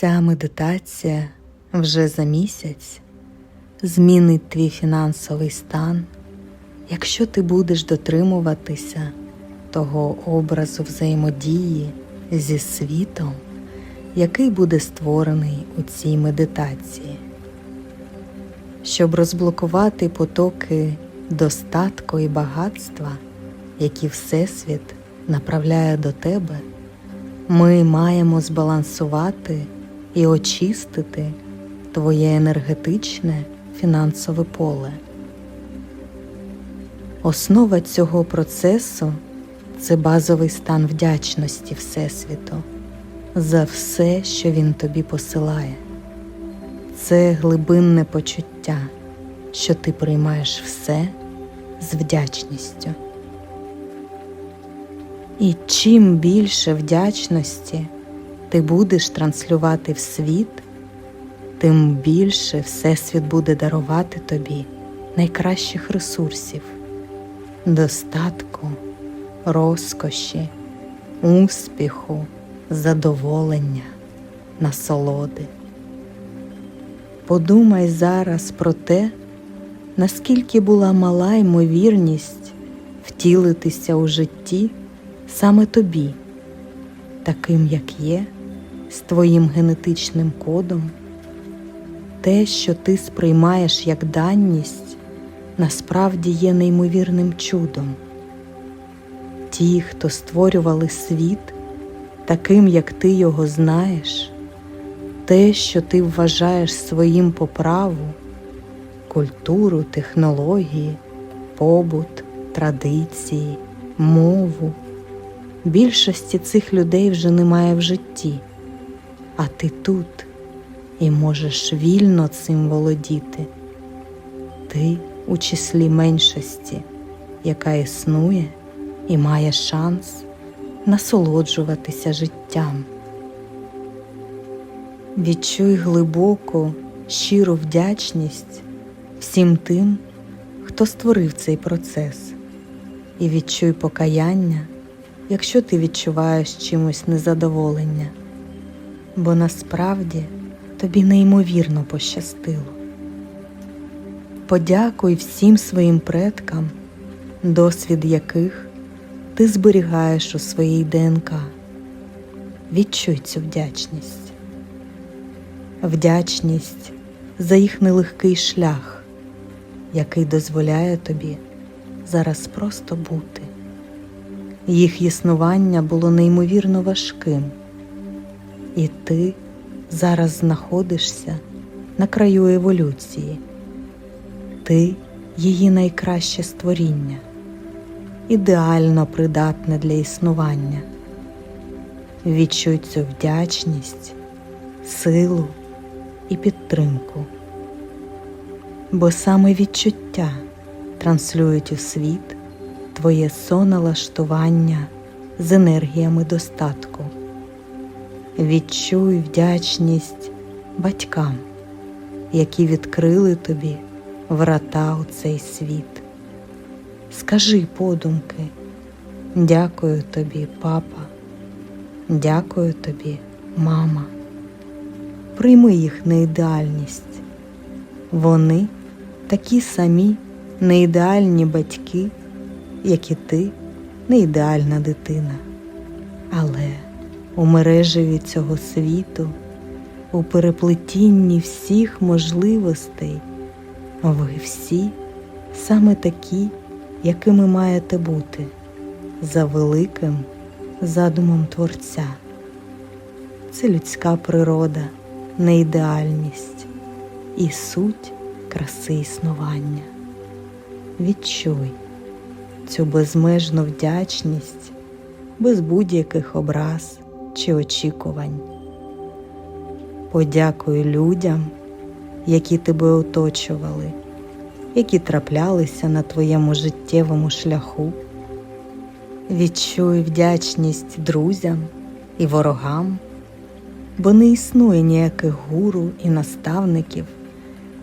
Ця медитація вже за місяць змінить твій фінансовий стан, якщо ти будеш дотримуватися того образу взаємодії зі світом, який буде створений у цій медитації. Щоб розблокувати потоки достатку і багатства, які Всесвіт направляє до тебе, ми маємо збалансувати і очистити твоє енергетичне фінансове поле. Основа цього процесу це базовий стан вдячності Всесвіту за все, що він тобі посилає. Це глибинне почуття, що ти приймаєш все з вдячністю. І чим більше вдячності ти будеш транслювати в світ, тим більше Всесвіт буде дарувати тобі найкращих ресурсів, достатку, розкоші, успіху, задоволення, насолоди. Подумай зараз про те, наскільки була мала ймовірність втілитися у житті саме тобі, таким як є, з твоїм генетичним кодом. Те, що ти сприймаєш як данність, насправді є неймовірним чудом. Ті, хто створювали світ таким, як ти його знаєш, те, що ти вважаєш своїм по праву, культуру, технології, побут, традиції, мову. Більшості цих людей вже немає в житті, а ти тут і можеш вільно цим володіти. Ти у числі меншості, яка існує і має шанс насолоджуватися життям. Відчуй глибоку, щиру вдячність всім тим, хто створив цей процес, і відчуй покаяння, якщо ти відчуваєш чимось незадоволення, бо насправді тобі неймовірно пощастило. Подякуй всім своїм предкам, досвід яких ти зберігаєш у своїй ДНК. Відчуй цю вдячність вдячність за їх нелегкий шлях, який дозволяє тобі зараз просто бути. Їх існування було неймовірно важким, і ти зараз знаходишся на краю еволюції. Ти її найкраще створіння, ідеально придатне для існування. Відчуй цю вдячність, силу і підтримку, бо саме відчуття транслюють у світ твоє соналаштування з енергіями достатку. Відчуй вдячність батькам, які відкрили тобі врата у цей світ. Скажи подумки, дякую тобі, папа, дякую тобі, мама прийми їх неідеальність. Вони такі самі неідеальні батьки, як і ти, неідеальна дитина. Але у мережеві цього світу, у переплетінні всіх можливостей, ви всі саме такі, якими маєте бути, за великим задумом Творця. Це людська природа неідеальність і суть краси існування. Відчуй цю безмежну вдячність без будь-яких образ чи очікувань. Подякуй людям, які тебе оточували, які траплялися на твоєму життєвому шляху. Відчуй вдячність друзям і ворогам бо не існує ніяких гуру і наставників,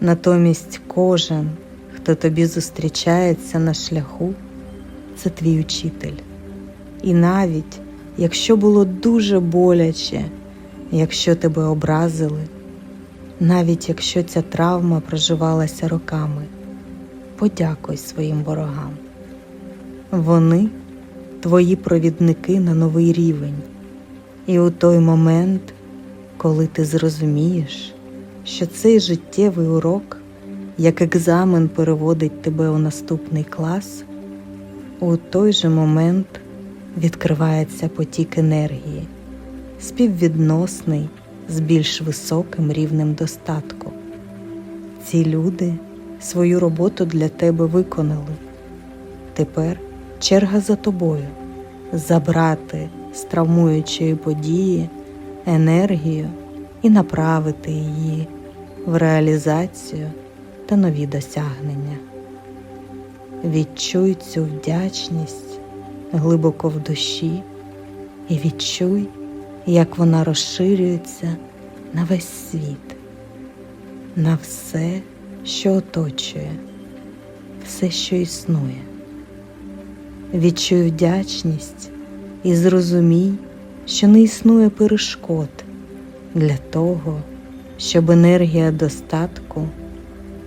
натомість кожен, хто тобі зустрічається на шляху, це твій учитель. І навіть якщо було дуже боляче якщо тебе образили, навіть якщо ця травма проживалася роками, подякуй своїм ворогам. Вони твої провідники на новий рівень. І у той момент, коли ти зрозумієш, що цей життєвий урок, як екзамен переводить тебе у наступний клас, у той же момент відкривається потік енергії, співвідносний з більш високим рівнем достатку. Ці люди свою роботу для тебе виконали. Тепер черга за тобою забрати з травмуючої події енергію і направити її в реалізацію та нові досягнення. Відчуй цю вдячність глибоко в душі і відчуй, як вона розширюється на весь світ, на все, що оточує, все, що існує. Відчуй вдячність і зрозумій, що не існує перешкод для того, щоб енергія достатку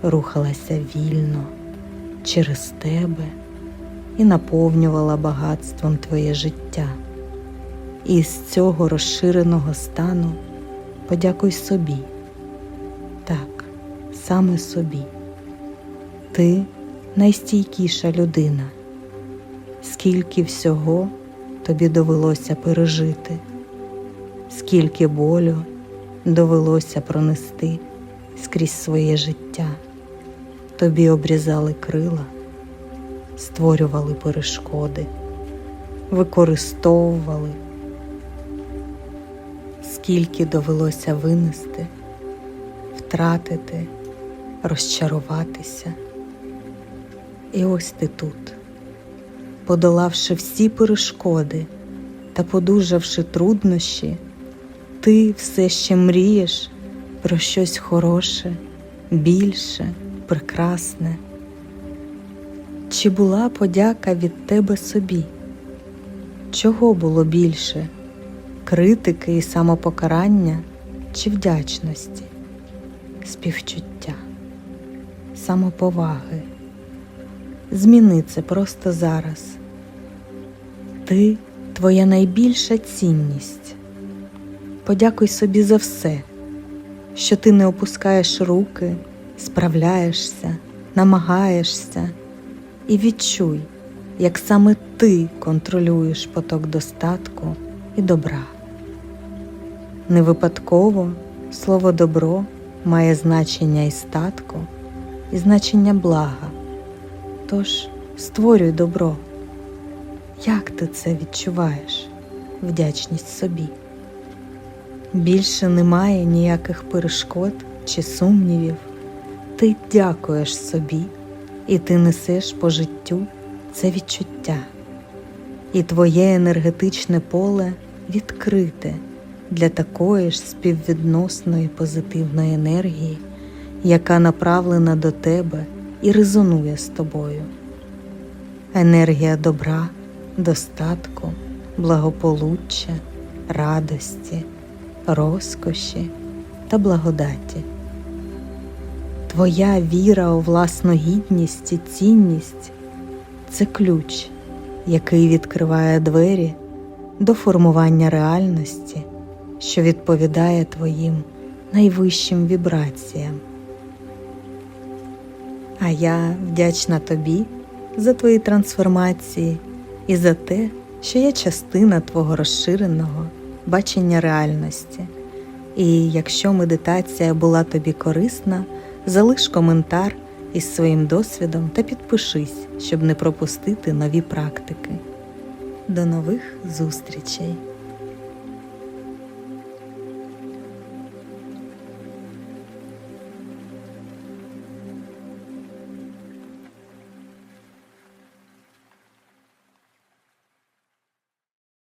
рухалася вільно через тебе і наповнювала багатством твоє життя. І з цього розширеного стану подякуй собі. Так, саме собі. Ти найстійкіша людина. Скільки всього тобі довелося пережити, скільки болю довелося пронести скрізь своє життя. Тобі обрізали крила, створювали перешкоди, використовували, скільки довелося винести, втратити, розчаруватися. І ось ти тут, подолавши всі перешкоди та подужавши труднощі, ти все ще мрієш про щось хороше, більше, прекрасне. Чи була подяка від тебе собі? Чого було більше? Критики і самопокарання чи вдячності, співчуття, самоповаги? Зміни це просто зараз. Ти твоя найбільша цінність. Подякуй собі за все, що ти не опускаєш руки, справляєшся, намагаєшся і відчуй, як саме ти контролюєш поток достатку і добра. Не випадково слово добро має значення і статку, і значення блага. Тож створюй добро. Як ти це відчуваєш? Вдячність собі. Більше немає ніяких перешкод чи сумнівів. Ти дякуєш собі, і ти несеш по життю це відчуття. І твоє енергетичне поле відкрите для такої ж співвідносної позитивної енергії, яка направлена до тебе і резонує з тобою. Енергія добра, достатку, благополуччя, радості, розкоші та благодаті. Твоя віра у власну гідність і цінність це ключ, який відкриває двері до формування реальності, що відповідає твоїм найвищим вібраціям. А я вдячна тобі за твої трансформації і за те, що я частина твого розширеного бачення реальності. І якщо медитація була тобі корисна, залиш коментар із своїм досвідом та підпишись, щоб не пропустити нові практики. До нових зустрічей!